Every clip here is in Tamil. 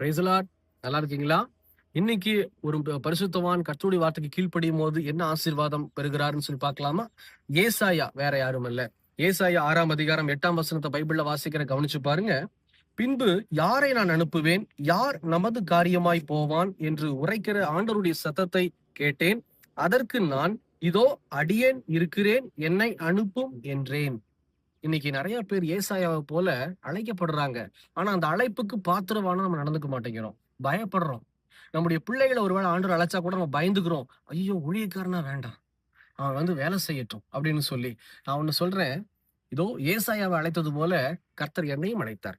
பிரைசலாட் நல்லா இருக்கீங்களா இன்னைக்கு ஒரு பரிசுத்தவான் கர்த்தருடைய வார்த்தைக்கு கீழ்ப்படியும் போது என்ன ஆசீர்வாதம் பெறுகிறாருன்னு சொல்லி பார்க்கலாமா? ஏசாயா வேற யாரும் இல்ல. ஏசாயா ஆறாம் அதிகாரம் எட்டாம் வசனத்தை பைபிள்ல வாசிக்கிற கவனிச்சு பாருங்க. பின்பு யாரை நான் அனுப்புவேன்? யார் நமது காரியமாய் போவான் என்று உரைக்கிற ஆண்டவருடைய சத்தத்தை கேட்டேன். அதற்கு நான் இதோ அடியேன் இருக்கிறேன். என்னை அனுப்பும் என்றேன். இன்னைக்கு நிறைய பேர் ஏசாயாவை போல அழைக்கப்படுறாங்க. ஆனா அந்த அழைப்புக்கு பாத்திரவான நம்ம நடந்துக்க மாட்டேங்கிறோம். பயப்படுறோம். நம்முடைய பிள்ளைகளை ஒருவேளை ஆண்டு அழைச்சா கூட நம்ம பயந்துக்கிறோம். ஐயோ ஊழியக்காரனா வேண்டாம். அவன் வந்து வேலை செய்யட்டும் அப்படின்னு சொல்லி நான் ஒன்று சொல்றேன். இதோ ஏசாயாவை அழைத்தது போல கர்த்தர் என்னையும் அழைத்தார்.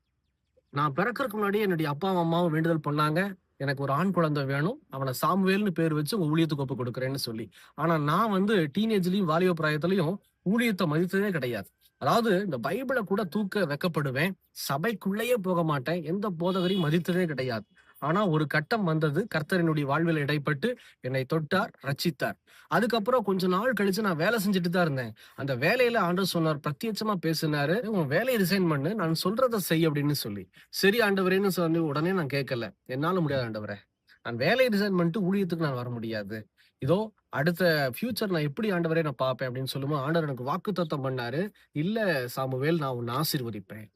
நான் பிறக்கறதுக்கு முன்னாடி என்னுடைய அப்பா அம்மாவும் வேண்டுதல் பண்ணாங்க. எனக்கு ஒரு ஆண் குழந்தை வேணும். அவனை சாமுவேல்னு பேர் வச்சு உங்க ஊழியத்துக்கு ஒப்பு கொடுக்குறேன்னு சொல்லி. ஆனா நான் வந்து டீனேஜ்லயும் வாலிப பிராயத்திலையும் ஊழியத்தை மதித்ததே கிடையாது. அதாவது இந்த பைபிளை கூட தூக்க வைக்கப்படுவேன் சபைக்குள்ளேயே போக மாட்டேன் எந்த போதகரையும் மதித்ததே கிடையாது. ஆனா ஒரு கட்டம் வந்தது கர்த்தரினுடைய வாழ்வில் இடைப்பட்டு என்னை தொட்டார் ரச்சித்தார் அதுக்கப்புறம் கொஞ்ச நாள் கழிச்சு நான் வேலை செஞ்சுட்டு தான் இருந்தேன். அந்த வேலையில ஆண்டவர் சொன்னார் பிரத்யட்சமா பேசினாரு உன் வேலையை ரிசைன் பண்ணு நான் சொல்றதை செய் அப்படின்னு சொல்லி. சரி ஆண்டவரேன்னு சொல்லி உடனே நான் கேட்கல. என்னால முடியாது ஆண்டவரே. நான் வேலையை ரிசைன் பண்ணிட்டு ஊழியத்துக்கு நான் வர முடியாது. இதோ அடுத்த ஃபியூச்சர் நான் எப்படி ஆண்டவரே நான் பார்ப்பேன் அப்படின்னு சொல்லும்போது ஆண்டவர் எனக்கு வாக்குத்தத்தம் பண்ணாரு. இல்ல சாமுவேல் நான் உன்னை ஆசீர்வதிப்பேன்.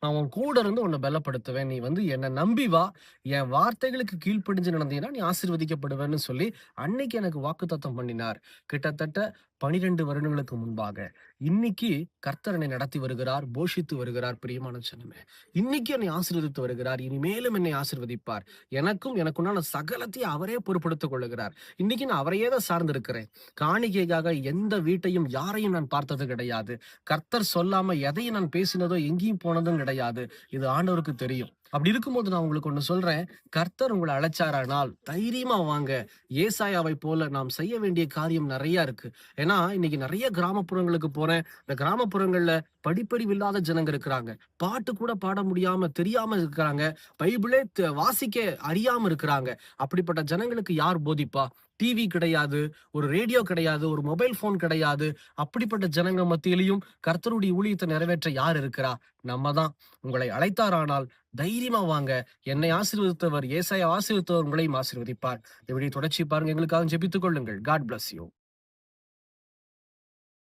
நான் உன் கூட இருந்து உன்னை பலப்படுத்துவேன். நீ வந்து என்னை நம்பி வா. என் வார்த்தைகளுக்கு கீழ்ப்படிஞ்சு நடந்தீங்கன்னா நீ ஆசீர்வதிக்கப்படுவேன்னு சொல்லி அன்னைக்கு எனக்கு வாக்குத்தத்தம் பண்ணினார். கிட்டத்தட்ட பனிரெண்டு வருடங்களுக்கு முன்பாக. இன்னைக்கு கர்த்தர் என்னை நடத்தி வருகிறார் போஷித்து வருகிறார் பிரியமான சனமே இன்னைக்கு என்னை ஆசீர்வதித்து வருகிறார் இனிமேலும் என்னை ஆசீர்வதிப்பார். எனக்கும் எனக்குண்டான சகலத்தையும் அவரே பொறுப்படுத்திக் கொள்ளுகிறார். இன்னைக்கு நான் அவரையே தான் சார்ந்திருக்கிறேன். காணிக்கைக்காக எந்த வீட்டையும் யாரையும் நான் பார்த்தது கிடையாது. கர்த்தர் சொல்லாம எதையும் நான் பேசினதோ எங்கேயும் போனதும் கிடையாது. இது ஆண்டவருக்கு தெரியும். அப்படி இருக்கும்போது நான் உங்களுக்கு ஒன்று சொல்றேன். கர்த்தர் உங்களை அழைச்சாரானால் தைரியமா வாங்க. ஏசாயாவை போல நாம் செய்ய வேண்டிய காரியம் நிறைய இருக்கு. ஏன்னா இன்னைக்கு நிறைய கிராமப்புறங்களுக்கு போறேன். இந்த கிராமப்புறங்கள்ல படிப்பறிவு இல்லாத ஜனங்க இருக்கிறாங்க. பாட்டு கூட பாட முடியாம தெரியாம இருக்கிறாங்க. பைபிளே வாசிக்க அறியாம இருக்கிறாங்க. அப்படிப்பட்ட ஜனங்களுக்கு யார் போதிப்பா? டிவி கிடையாது ஒரு ரேடியோ கிடையாது ஒரு மொபைல் போன் கிடையாது. அப்படிப்பட்ட ஜனங்க மத்தியிலையும் கர்த்தருடைய ஊழியத்தை நிறைவேற்ற யார் இருக்கிறா? நம்ம தான் உங்களை அழைத்தாரானால் தைரியமா வாங்க. என்னை ஆசீர்வதித்தவர் ஏசாய ஆசீர்வித்தவர் உங்களையும் ஆசீர்வதிப்பார். இப்படி தொடர்ச்சி பாருங்க. எங்களுக்காக ஜெபித்துக் கொள்ளுங்கள். God bless you